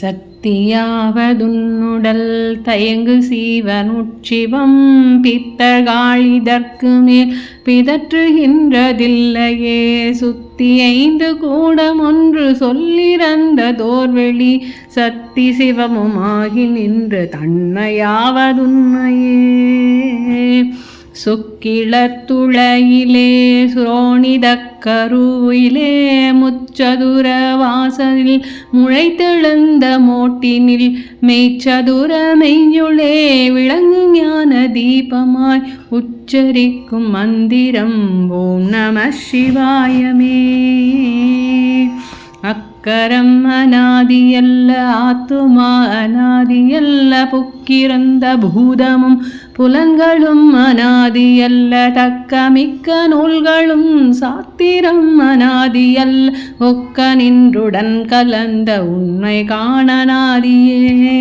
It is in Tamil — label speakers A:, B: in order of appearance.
A: சத்தியாவதுன்னுடல் தயங்கு சீவனுட்சிவம் பித்தகாழிதற்கு மேல் பிதற்றுகின்றதில்லையே. சுத்தி ஐந்து கூடம் ஒன்று சொல்லிறந்த தோர்வெளி சத்தி சிவமுமாகி நின்று தன்னையாவதுன்மையே சுக்கிளத்துளையிலே சுரோணிதக்கருவிலே முச்சதுர வாசலில் முளைத்தெழுந்த மோட்டினில் மெய்ச்சதுர மெய்யுளே விளங்கு ஞான தீபமாய் உச்சரிக்கும் மந்திரம் ஓம் நம சிவாயமே. அக்கரம் அநாதியல்ல ஆத்துமா அநாதியல்ல புக்கிறந்த பூதமும் புலன்களும் அநாதியல்ல தக்க மிக்க நூல்களும் சாத்திரம் அநாதியல்ல ஒக்க நின்றுடன் கலந்த உண்மை காணநாதியே